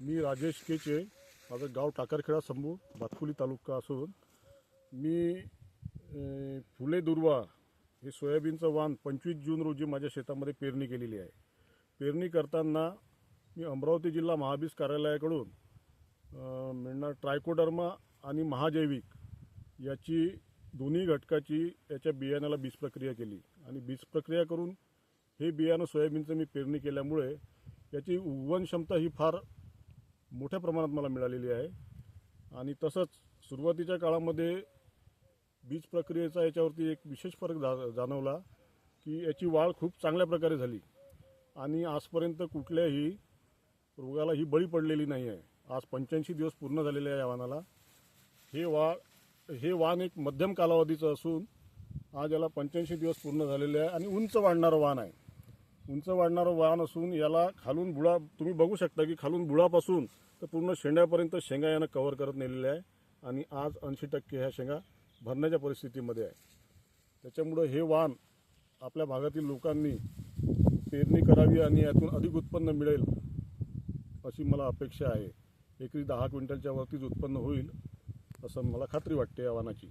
मी राजेश केचे माझं गाव टाकरखेडा संभू भातकुली तालुका असून मी फुले दुर्वा हे सोयाबीनचं वाण पंचवीस जून रोजी माझ्या शेतामध्ये पेरणी केलेली आहे. पेरणी करताना मी अमरावती जिल्हा महाबीज कार्यालयाकडून मिळणार ट्रायकोडर्मा आणि महाजैविक याची दोन्ही घटकाची याच्या बियाण्याला बीज प्रक्रिया केली आणि बीज प्रक्रिया करून हे बियाणं सोयाबीनचं मी पेरणी केल्यामुळे याची उगवण क्षमता ही फार मोठ्या प्रमाणात मला मिळालेली आहे. आणि तसंच सुरुवातीच्या काळामध्ये बीज प्रक्रियेचा याच्यावरती एक विशेष फरक जा जाणवला की याची वाढ खूप चांगल्या प्रकारे झाली. आणि आजपर्यंत कुठल्याही रोगाला ही बळी पडलेली नाही आहे. आज पंच्याऐंशी दिवस पूर्ण झालेले आहे या वाहनाला हे वा हे वाण एक मध्यम कालावधीचं असून आज याला पंच्याऐंशी दिवस पूर्ण झालेले आहे आणि उंच वाढणारं वाण आहे. उंच वाढणारं वाहन असून याला खालून बुळा तुम्ही बघू शकता की खालून बुळापासून तर पूर्ण शेंड्यापर्यंत शेंगा यानं कव्हर करत नेलेले आहे. आणि आज ऐंशी टक्के ह्या शेंगा भरण्याच्या परिस्थितीमध्ये आहे. त्याच्यामुळं हे वाहन आपल्या भागातील लोकांनी पेरणी करावी आणि यातून अधिक उत्पन्न मिळेल अशी मला अपेक्षा आहे. एकरी दहा क्विंटलच्या वरतीच उत्पन्न होईल असं मला खात्री वाटते या वाहनाची.